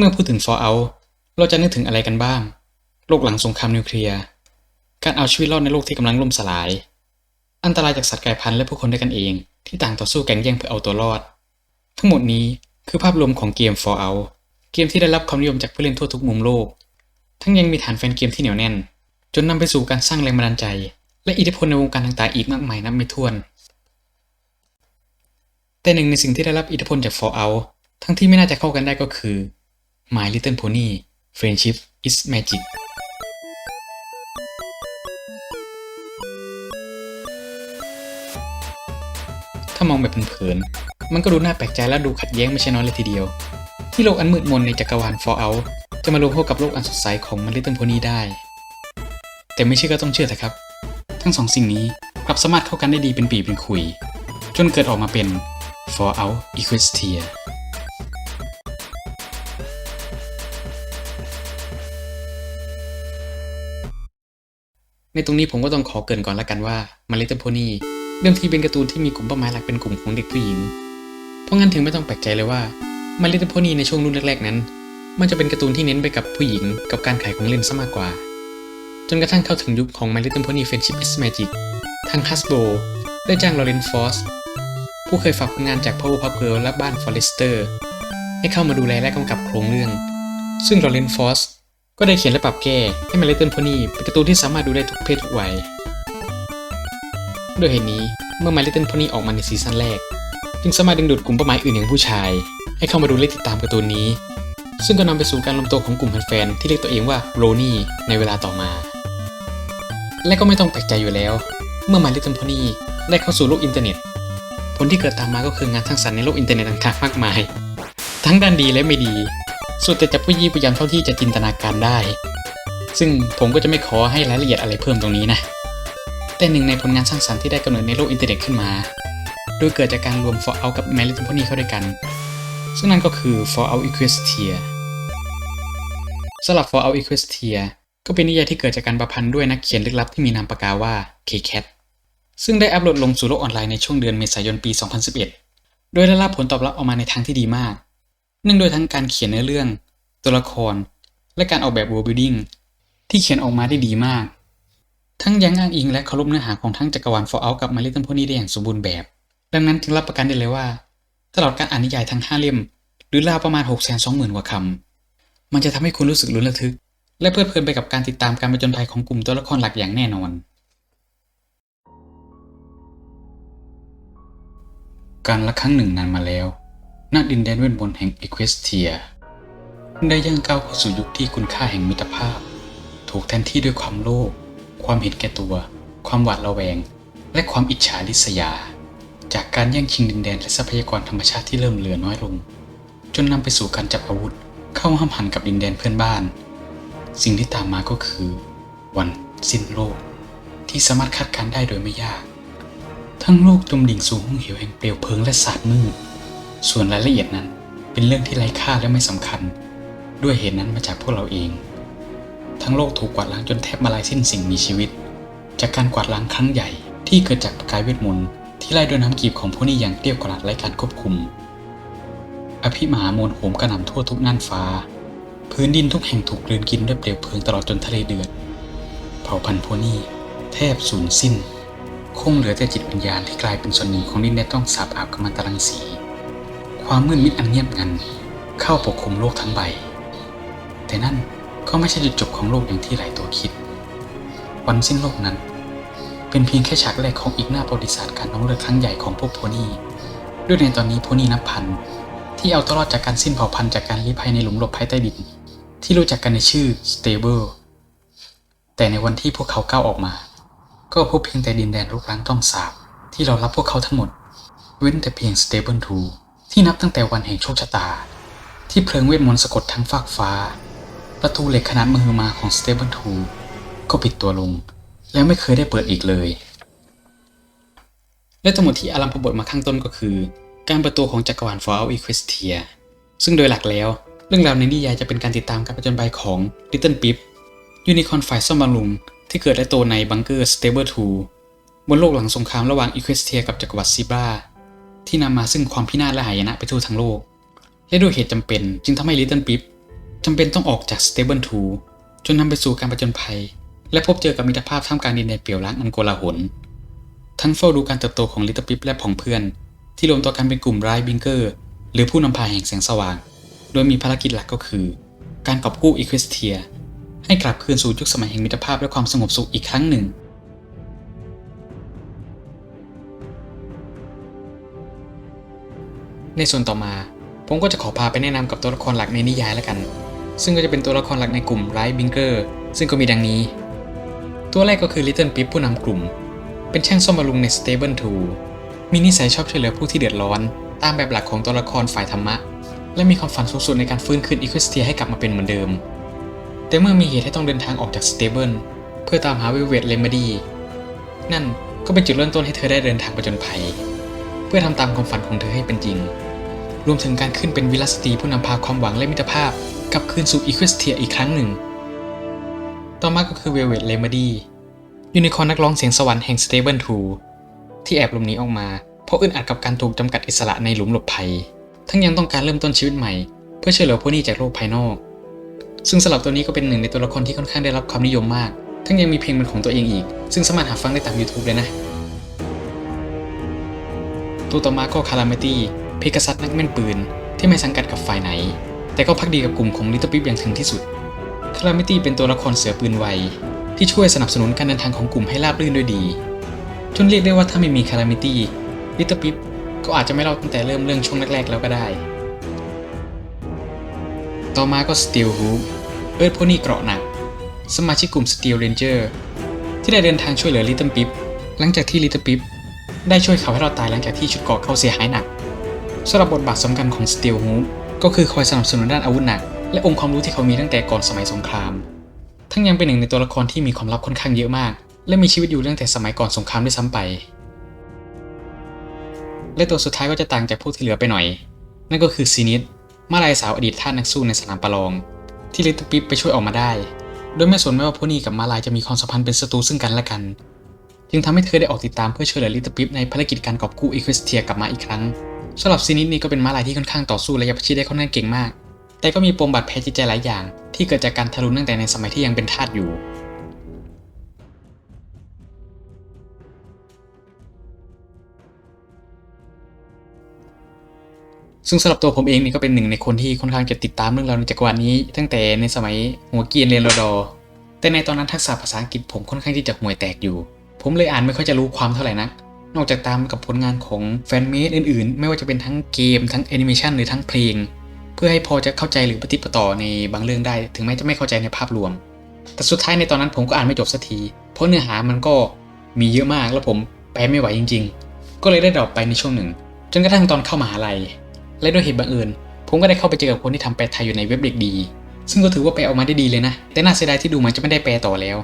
มื่อพูดถึง Fallout เราจะนึกถึงอะไรกันบ้าง โลกหลังสงครามนิวเคลียร์ การเอาชีวิตรอดในโลกที่กำลังล่มสลาย อันตรายจากสัตว์กลายพันธุ์และผู้คนด้วยกันเอง ที่ต่างต่อสู้แข่งแย่งเพื่อเอาตัวรอด ทั้งหมดนี้คือภาพรวมของเกม Fallout เกมที่ได้รับความนิยมจากผู้เล่นทั่วทุกมุมโลก ทั้งยังมีฐานแฟนเกมที่เหนียวแน่น จนนำไปสู่การสร้างแรงบันดาลใจ และอิทธิพลในวงการต่างๆอีกมากมายนับไม่ถ้วน แต่หนึ่งในสิ่งที่ได้รับอิทธิพลจาก Fallout ทั้งที่ไม่น่าจะเข้ากันได้ก็คือ My Little Pony Friendship is Magic ถ้ามองแบบเผินๆมันก็ดูน่าแปลกใจและดูขัดแย้งไม่ใช่น้อยเลยทีเดียว ที่โลกอันมืดมนในจักรวาล Fallout จะมารวมเข้ากับโลกอันสดใสของ My Little Pony ได้ แต่ไม่เชื่อก็ต้องเชื่อเถอะครับ ทั้งสองสิ่งนี้กลับสามารถเข้ากันได้ดีเป็นปีเป็นขุย จนเกิดออกมาเป็น Fallout Equestria ในตรงนี้ผมก็ต้องขอเกินก่อนละกันว่า My Little Pony เรื่องที่เป็นการ์ตูนที่มีกลุ่มเป้าหมายหลักเป็นกลุ่มของเด็กผู้หญิง เพราะงั้นถึงไม่ต้องแปลกใจเลยว่า My Little Pony ในช่วงรุ่นแรกๆนั้น มันจะเป็นการ์ตูนที่เน้นไปกับผู้หญิงกับการขายของเล่นซะมากกว่า จนกระทั่งเข้าถึงยุคของ My Little Pony Friendship is Magic ทาง Hasbro ได้จ้าง Lauren Foss ผู้เคยฝากผลงานจาก Powerpuff Girls และบ้าน Forrester ให้เข้ามาดูแลและกำกับโครงเรื่อง ซึ่ง Lauren Foss ก็ได้เขียนและปรับแก้ให้ My Little Pony เป็นการ์ตูนที่สามารถดูได้ทุกเพศทุกวัยด้วยเหตุนี้เมื่อ My Little Pony ออกมาในซีซั่นแรก จึงสามารถดึงดูดกลุ่มเป้าหมายอื่นอย่างผู้ชาย ให้เข้ามาดูและติดตามการ์ตูนนี้ ซึ่งก็นำไปสู่การรวมตัวของกลุ่มแฟนๆที่เรียกตัวเองว่าโรนี่ในเวลาต่อมา และก็ไม่ต้องแปลกใจอยู่แล้ว เมื่อ My Little Pony ได้เข้าสู่โลกอินเทอร์เน็ต ผลที่เกิดตามมาก็คืองานสร้างสรรค์ในโลกอินเทอร์เน็ตต่างๆมากมาย ทั้งด้านดีและไม่ดี สุดแต่จะผู้ยี่ผู้ยำเท่าที่จะจินตนาการได้ ซึ่งผมก็จะไม่ขอให้รายละเอียดอะไรเพิ่มตรงนี้นะ แต่หนึ่งในผลงานสร้างสรรค์ที่ได้กำเนิดในโลกอินเทอร์เน็ตขึ้นมา โดยเกิดจากการรวม Fallout กับ My Little Pony เข้าด้วยกัน ซึ่งนั่นก็คือ Fallout Equestria สำหรับ Fallout Equestria ก็เป็นนิยายที่เกิดจากการประพันธ์ด้วยนักเขียนลึกลับที่มีนามปากกาว่า K-Cat ซึ่งได้อัปโหลดลงสู่โลกออนไลน์ในช่วงเดือนเมษายนปี 2011 โดยได้รับผลตอบรับออกมาในทางที่ดีมาก เนื่องโดยทั้งการเขียนเนื้อเรื่อง ตัวละคร และการออกแบบ world building ที่เขียนออกมาได้ดีมาก ทั้งยังอ้างอิงและเคารพเนื้อหาของทั้งจักรวาล Fallout กับ My Little Pony ได้อย่างสมบูรณ์แบบ ดังนั้นจึงรับประกันได้เลยว่า ตลอดการอ่านนิยายทั้ง 5 เล่ม หรือราวประมาณ 620,000 กว่าคำ มันจะทำให้คุณรู้สึกลุ้นระทึก และเพลิดเพลินไปกับการติดตามการผจญภัยของกลุ่มตัวละครหลักอย่างแน่นอน การละครั้งหนึ่งนานมาแล้ว ณดินแดนเวทมนต์แห่งเอควสเทียได้ย่างก้าวเข้าสู่ยุคที่คุณค่าแห่งมิตรภาพ ถูกแทนที่ด้วยความโลภความเห็นแก่ตัว ความหวาดระแวง และความอิจฉาริษยา จากการแย่งชิงดินแดนและทรัพยากรธรรมชาติที่เริ่มเหลือน้อยลง จนนำไปสู่การจับอาวุธ เข้าห้ามหันกับดินแดนเพื่อนบ้าน สิ่งที่ตามมาก็คือ วันสิ้นโลก ที่สามารถคาดการได้โดยไม่ยาก ทั้งโลกจมดิ่งสู่ห้องเหวแห่งเปลวเพลิงและศาสตร์มืด ส่วนรายละเอียดนั้นเป็นเรื่องที่ไร้ค่าและไม่สำคัญ ด้วยเหตุนั้นมาจากพวกเราเอง ทั้งโลกถูกกวาดล้างจนแทบมาลายสิ้นสิ่งมีชีวิต จากการกวาดล้างครั้งใหญ่ที่เกิดจากประกายเวทมนต์ที่ไล่ด้วยน้ำกีบของผู้นี้อย่างเกลี้ยกล่อมไร้การควบคุม อภิมหามวลโหมกระหน่ำทั่วทุกน่านฟ้า พื้นดินทุกแห่งถูกกลืนกินด้วยเปลวเพลิงตลอดจนทะเลเดือด เผ่าพันธุ์พวกนี้แทบสูญสิ้น คงเหลือแต่จิตวิญญาณที่กลายเป็นส่วนหนึ่งของดินแดนต้องสาบอาบกัมมันตรังสี ความมืดมิดอันเงียบงัน เข้าปกคลุมโลกทั้งใบ แต่นั่นก็ไม่ใช่จุดจบของโลกอย่างที่หลายตัวคิด วันสิ้นโลกนั้น เป็นเพียงแค่ฉากแรกของอีกหน้าประวัติศาสตร์การน้องเลือดครั้งใหญ่ของพวกโพนี่ ด้วยในตอนนี้โพนี่นับพัน ที่เอาตัวรอดจากการสิ้นเผ่าพันธุ์จากการลี้ภัยในหลุมหลบภัยใต้ดิน ที่รู้จักกันในชื่อ Stable แต่ในวันที่พวกเขาก้าวออกมา ก็พบเพียงแต่ดินแดนรุกร้างต้องสาบที่เรารับพวกเขาทั้งหมด เว้นแต่เพียง Stable 2ที่ ที่นับตั้งแต่วันแห่งโชคชะตา ที่เพลิงเวทมนต์สะกดทั้งฟากฟ้า ประตูเหล็กขนาดมือมาของ Stable 2ก็ปิดตัวลง แล้วไม่เคยได้เปิดอีกเลย และทั้งหมดที่อารัมพบทมาข้างต้นก็คือ การเปิดตัวของจักรวาล Fallout Equestria ซึ่งโดยหลักแล้ว เรื่องราวในนิยายจะเป็นการติดตามการผจญภัยของ Little Pip ยูนิคอร์นฝ่ายซ่อมบำรุงที่เกิดและโตในบังเกอร์ Stable 2บนโลกหลังสงครามระหว่าง Equestria กับจักรวรรดิซิบรา ที่นำมาซึ่งความพินาศและหายนะไปทั่วทั้งโลก และด้วยเหตุจำเป็นจึงทำให้ Little Pip จำเป็นต้องออกจาก Stable 2จนนำไปสู่การประจนภัย และพบเจอกับมิตรภาพท่ามกลางดินแดนเปลี่ยวร้างอันโกลาหลทั้งเฝ้าดูการเติบโตของลิตเติ้ลปิ๊บและผองเพื่อน ที่รวมตัวกันเป็นกลุ่มไรบิงเกอร์ หรือผู้นำพาแห่งแสงสว่าง โดยมีภารกิจหลักก็คือ การกอบกู้อีควิสเทีย ให้กลับคืนสู่ยุคสมัยแห่งมิตรภาพและความสงบสุขอีกครั้งหนึ่ง ในส่วนต่อมา ผมก็จะขอพาไปแนะนำกับตัวละครหลักในนิยายแล้วกัน ซึ่งก็จะเป็นตัวละครหลักในกลุ่มไรบิงเกอร์ซึ่งก็มีดังนี้ ตัวแรกก็คือ Little Pip ผู้นำกลุ่ม เป็นช่างซ่อมบำรุงใน Stable 2มีนิสัยชอบช่วยเหลือผู้ที่เดือดร้อน ตามแบบหลักของตัวละครฝ่ายธรรมะ และมีความฝันสูงสุดในการฟื้นคืนอีควิสเทียให้กลับมาเป็นเหมือนเดิม แต่เมื่อมีเหตุให้ต้องเดินทางออกจาก Stable เพื่อตามหาวิเวตเลมดีนั่นก็เป็นจุดเริ่มต้นให้เธอได้เดินทางประจนภัย เพื่อทำตามความฝันของเธอให้เป็นจริง รวมถึงการขึ้นเป็นวิลสตรีผู้นำพาความหวังและมิตรภาพกลับคืนสู่อีควสเทียอีกครั้งหนึ่ง ต่อมาก็คือเวลเวตเลมดียูนิคอร์นนักร้องเสียงสวรรค์แห่ง Stable 2ที่แอบหลบหนีออกมา เพราะอึดอัดกับการถูกจำกัดอิสระในหลุมหลบภัย ทั้งยังต้องการเริ่มต้นชีวิตใหม่ เพื่อช่วยเหลือผู้นี้จากโลกภายนอก ซึ่งสำหรับตัวนี้ก็เป็นหนึ่งในตัวละครที่ค่อนข้างได้รับความนิยมมาก ทั้งยังมีเพลงเป็นของตัวเองอีก ซึ่งสามารถหาฟังได้ตาม YouTube เลยนะ ตัวต่อมาก็คาราเมตี้ เพกซัสนักแม่นปืน ที่ไม่สังกัดกับฝ่ายไหน แต่ก็พักดีกับกลุ่มของลิตเติ้ลปิ๊บอย่างถึงที่สุดคาราเมตี้เป็นตัวละครเสือปืนไวที่ช่วยสนับสนุนการเดินทางของกลุ่มให้ราบรื่นด้วยดี จนเรียกได้ว่าถ้าไม่มีคาราเมตี้ลิตเติ้ลปิ๊บก็อาจจะไม่รอดตั้งแต่เริ่มเรื่องช่วงแรกๆแล้วก็ได้ ต่อมาก็สตีลฮูปเอิร์ธโพนี่เกราะหนัก สมาชิกกลุ่มสตีลเรนเจอร์ที่ได้เดินทางช่วยเหลือลิตเติ้ลปิ๊บหลังจากที่ลิตเติ้ลปิ๊บได้ช่วยเขาให้เรอดตายหลังจากที่ชุดเกราะเขาเสียหายหนัก สำหรับบทบาทสำคัญของสตีลฮูปก็คือคอยสนับสนุนด้านอาวุธหนัก และองค์ความรู้ที่เขามีตั้งแต่ก่อนสมัยสงคราม ทั้งยังเป็นหนึ่งในตัวละครที่มีความลับค่อนข้างเยอะมาก และมีชีวิตอยู่ตั้งแต่สมัยก่อนสงครามด้วยซ้ำไป และตัวสุดท้ายก็จะต่างจากพวกที่เหลือไปหน่อย นั่นก็คือซีนิสมาลายสาวอดีตท่าสนักสู้ในสนามประลอง ที่ลิตเติ้ลปิ๊บไปช่วยออกมาได้ โดยไม่สนไม่ว่าพวกนี้กับมาลายจะมีความสัมพันธ์เป็นศัตรูซึ่งกันและกัน จึงทำให้เธอได้ออกติดตามเพื่อช่วยเหลือลิตเติ้ลปิ๊บในภารกิจการกอบกู้อีควสเทียกลับมาอีกครั้ง สำหรับซีนิสนี่ก็เป็นม้าลายที่ค่อนข้างต่อสู้และยับชิดได้ค่อนข้างเก่งมาก แต่ก็มีปมบาดแผลจิตใจหลายอย่าง ที่เกิดจากการทารุณตั้งแต่ในสมัยที่ยังเป็นทาสอยู่ ซึ่งสำหรับตัวผมเองนี่ก็เป็นหนึ่งในคนที่ค่อนข้างจะติดตามเรื่องราวในจักรวาลนี้ ตั้งแต่ในสมัยหัวเกียนเรียนรดอแต่ในตอนนั้นทักษะภาษาอังกฤษผมค่อนข้างที่จะห่วยแตกอยู่ ผมเลยอ่านไม่ค่อยจะรู้ความเท่าไหร่นัก นอกจากตามกับผลงานของแฟนเมดอื่นๆ ไม่ว่าจะเป็นทั้งเกมทั้งแอนิเมชันหรือทั้งเพลง เพื่อให้พอจะเข้าใจหรือปฏิปต่อในบางเรื่องได้ ถึงแม้จะไม่เข้าใจในภาพรวม แต่สุดท้ายในตอนนั้นผมก็อ่านไม่จบสักที เพราะเนื้อหามันก็มีเยอะมากแล้วผมแปลไม่ไหวจริง ๆ ก็เลยได้ดรอปไปในช่วงหนึ่ง จนกระทั่งตอนเข้ามหาลัย และด้วยเหตุบังเอิญผมก็ได้เข้าไปเจอกับคนที่ทำแปลไทยอยู่ในเว็บเด็กดี ซึ่งก็ถือว่าแปลออกมาได้ดีเลยนะ แต่น่าเสียดายที่ดูมันจะไม่ได้แปลต่อแล้ว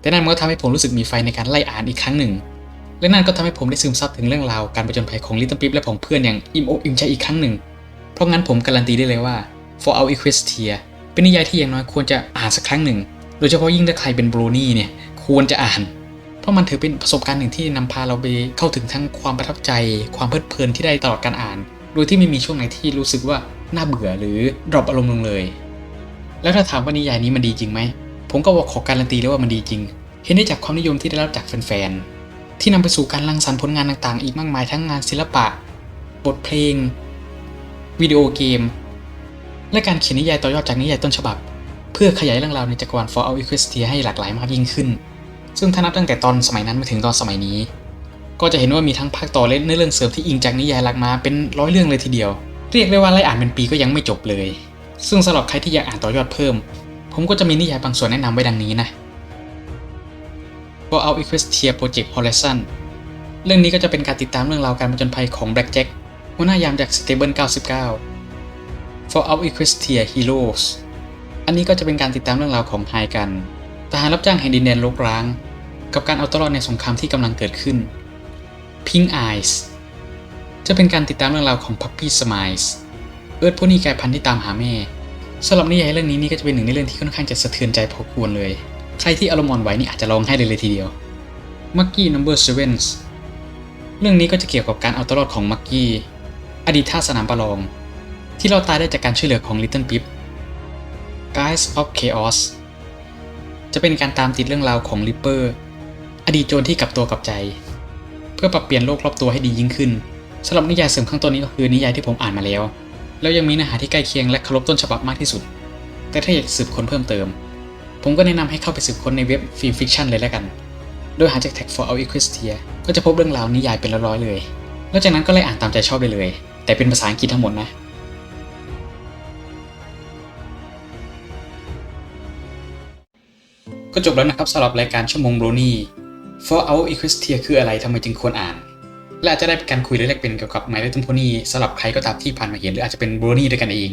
แต่นั่นมันก็ทำให้ผมรู้สึกมีไฟในการไล่อ่านอีกครั้งหนึ่ง และนั่นก็ทำให้ผมได้ซึมซับถึงเรื่องราวการประจนภัยของลิตเติ้ลปิ๊บและของเพื่อนอย่างอิ่มอกอิ่มใจอีกครั้งหนึ่ง เพราะงั้นผมการันตีได้เลยว่า For Our Equestria เป็นนิยายที่อย่างน้อยควรจะอ่านสักครั้งหนึ่ง โดยเฉพาะยิ่งถ้าใครเป็นบรูนี่เนี่ยควรจะอ่าน เพราะมันถือเป็นประสบการณ์หนึ่งที่นำพาเราไปเข้าถึงทั้งความประทับใจ ความเพลิดเพลินที่ได้ตลอดการอ่าน โดยที่ไม่มีช่วงไหนที่รู้สึกว่าน่าเบื่อหรือดรอปอารมณ์ลงเลย แล้วถ้าถามว่านิยายนี้มันดีจริงไหม ผมก็ขอการันตีเลยว่ามันดีจริง เห็นได้จากความนิยมที่ได้รับจากแฟนๆ ที่นำไปสู่การรังสรรค์ผลงานต่างๆ อีกมากมายทั้งงานศิลปะ บทเพลง วิดีโอเกม และการเขียนนิยายต่อยอดจากนิยายต้นฉบับ เพื่อขยายเรื่องราวในจักรวาล For Our Equestria ให้หลากหลายมากยิ่งขึ้น ซึ่งถ้านับตั้งแต่ตอนสมัยนั้นมาถึงตอนสมัยนี้ ก็จะเห็นว่ามีทั้งภาคต่อและเนื้อเรื่องเสริมที่อิงจากนิยายหลักมาเป็นร้อยเรื่องเลยทีเดียว เรียกได้ว่าไล่อ่านเป็นปีก็ยังไม่จบเลย ซึ่งสำหรับใครที่อยากอ่านต่อยอดเพิ่ม ผมก็จะมีนิยายบางส่วนแนะนำไว้ดังนี้นะ For Our Equestria Project Horizon เรื่องนี้ก็จะเป็นการติดตามเรื่องราวการผจญภัยของ Black Jack หัวหน้ายามจาก Stable 99 For Our Equestria Heroes อันนี้ก็จะเป็นการติดตามเรื่องราวของไฮกันทหารรับจ้างแห่งดินแดนรกร้าง กับการเอาตัวรอดในสงครามที่กำลังเกิดขึ้น Pink Eyes จะเป็นการติดตามเรื่องราวของ Puppy Smiles เอิร์ธผู้นี้กลายพันธุ์ที่ตามหาแม่สำหรับนิยายเรื่องนี้นี่ก็จะเป็นหนึ่งในเรื่องที่ค่อนข้างจะสะเทือนใจพอควรเลย ใครที่อารมณ์อ่อนไหวนี่อาจจะร้องไห้เลยเลยทีเดียว Muggy Number Seven เว่นเรื่องนี้ก็จะเกี่ยวกับการเอาตัวรอดของมักกี้อดีตท่าสนามประลอง ที่เราตายได้จากการช่วยเหลือของ Little Pip Guise of Chaos จะเป็นการตามติดเรื่องราวของริปเปอร์อดีตโจรที่กลับตัวกลับใจ เพื่อปรับเปลี่ยนโลกรอบตัวให้ดียิ่งขึ้นสำหรับนิยายเสริมข้างต้นนี้ก็คือนิยายที่ผมอ่านมาแล้ว แล้วยังมีเนื้อหาที่ใกล้เคียงและเคารพต้นฉบับมากที่สุด แต่ถ้าอยากสืบค้นเพิ่มเติม ผมก็แนะนำให้เข้าไปสืบค้นในเว็บฟิล์มฟิกชันเลยแล้วกัน โดยหาจากแท็ก for all equestria ก็จะพบเรื่องราวนิยายเป็นร้อยๆเลยแล้วจากนั้นก็ไล่อ่านตามใจชอบได้เลย แต่เป็นภาษาอังกฤษทั้งหมดนะก็จบแล้วนะครับสำหรับรายการชั่วโมงโบรนี่ For Our Equestria คืออะไรทำไมจึงควรอ่าน และอาจจะได้เป็นการคุยและแลกเปลี่ยนเกี่ยวกับ My Little Pony สำหรับใครก็ตามที่ผ่านมาเห็นหรืออาจจะเป็นโบรนี่ด้วยกันเอง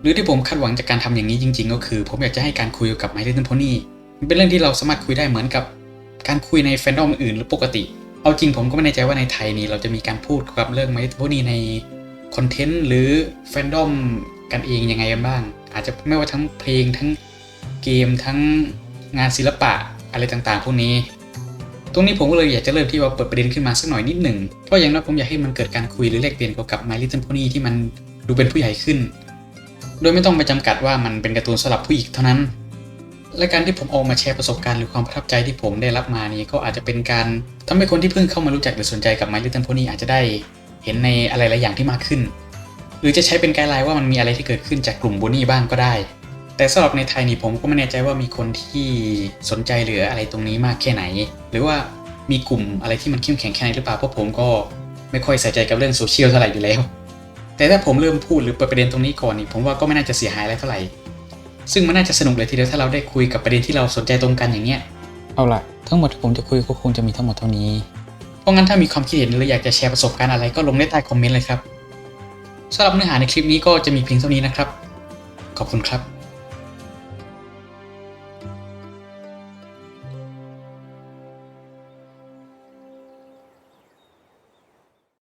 หรือที่ผมคาดหวังจากการทำอย่างนี้จริง ๆ ก็คือ ผมอยากจะให้การคุยกับ My Little Pony มันเป็นเรื่องที่เราสามารถคุยได้เหมือนกับ การคุยในแฟนดอมอื่นหรือปกติ เอาจริงผมก็ไม่แน่ใจว่าในไทยนี้เราจะมีการพูดเกี่ยวกับเรื่อง My Little Pony ในคอนเทนต์หรือแฟนดอมกันเองยังไงกันบ้าง อาจจะไม่ว่าทั้งเพลงทั้งเกมทั้งงานศิลปะอะไรต่างๆ พวกนี้ ตรงนี้ผมก็เลยอยากจะเริ่มที่ว่าเปิดประเด็นขึ้นมาสักหน่อยนิดหนึ่งเพราะอย่างน้อยผมอยากให้มันเกิดการคุยหรือแลกเปลี่ยนเกี่ยวกับ My Little Pony ที่มันดูเป็นผู้ใหญ่ขึ้น โดยไม่ต้องไปจำกัดว่ามันเป็นการ์ตูนสำหรับผู้หญิงเท่านั้น และการที่ผมเอามาแชร์ประสบการณ์หรือความประทับใจที่ผมได้รับมานี้ก็อาจจะเป็นการทำให้คนที่เพิ่งเข้ามารู้จักหรือสนใจกับ My Little Pony อาจจะได้เห็นในอะไรหลายอย่างที่มากขึ้น หรือจะใช้เป็นไกด์ไลน์ว่ามันมีอะไรที่เกิดขึ้นจากกลุ่มโบนี่บ้างก็ได้ แต่สำหรับในไทยนี่ผมก็ไม่แน่ใจว่ามีคนที่สนใจหรืออะไรตรงนี้มากแค่ไหน หรือว่ามีกลุ่มอะไรที่มันเข้มแข็งแค่ไหนหรือเปล่าเพราะผมก็ไม่ค่อยใส่ใจกับเรื่องโซเชียลเท่าไหร่อยู่แล้ว แต่ถ้าผมเริ่มพูดหรือเปิดประเด็นตรงนี้ก่อนนี่ผมว่าก็ไม่น่าจะเสียหายอะไรเท่าไหร่ ซึ่งมันน่าจะสนุกเลยทีเดียวถ้าเราได้คุยกับประเด็นที่เราสนใจตรงกันอย่างเงี้ย เอาล่ะ ทั้งหมดที่ผมจะคุยก็คงจะมีทั้งหมดเท่านี้ เพราะงั้นถ้ามีความคิดเห็นหรืออยากจะแชร์ประสบการณ์อะไรก็ลงได้ใต้คอมเมนต์เลยครับสำหรับเนื้อหาในคลิปนี้ก็จะมีเพียงเท่านี้นะครับ ขอบคุณครับ